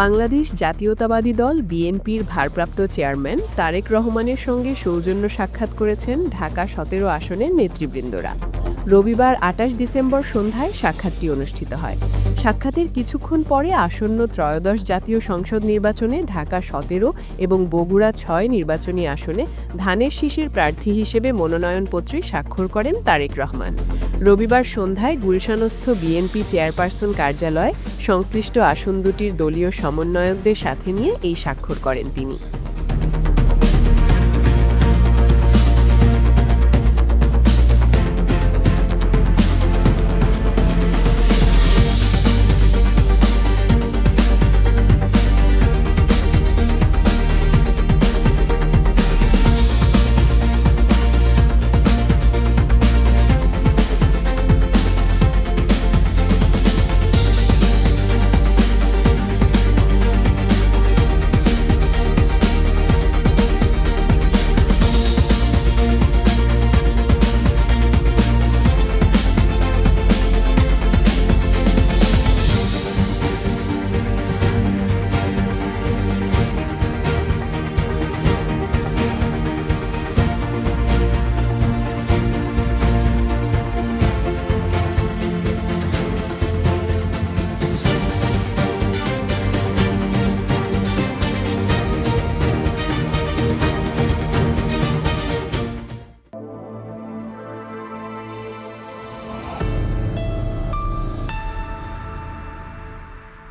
বাংলাদেশ জাতীয়তাবাদী দল বিএনপির ভারপ্রাপ্ত চেয়ারম্যান তারেক রহমানের সঙ্গে সৌজন্য সাক্ষাৎ করেছেন ঢাকা সতেরো আসনের নেতৃবৃন্দরা। রবিবার আটাশ ডিসেম্বর সন্ধ্যায় সাক্ষাৎটি অনুষ্ঠিত হয়। সাক্ষাতের কিছুক্ষণ পরে আসন্ন ত্রয়োদশ জাতীয় সংসদ নির্বাচনে ঢাকা সতেরো এবং বগুড়া ছয় নির্বাচনী আসনে ধানের শীষের প্রার্থী হিসেবে মনোনয়নপত্রে স্বাক্ষর করেন তারেক রহমান। রবিবার সন্ধ্যায় গুলশানস্থ বিএনপি চেয়ারপারসন কার্যালয়ে সংশ্লিষ্ট আসন দুটির দলীয় সমন্বয়কদের সাথে নিয়ে এই স্বাক্ষর করেন তিনি।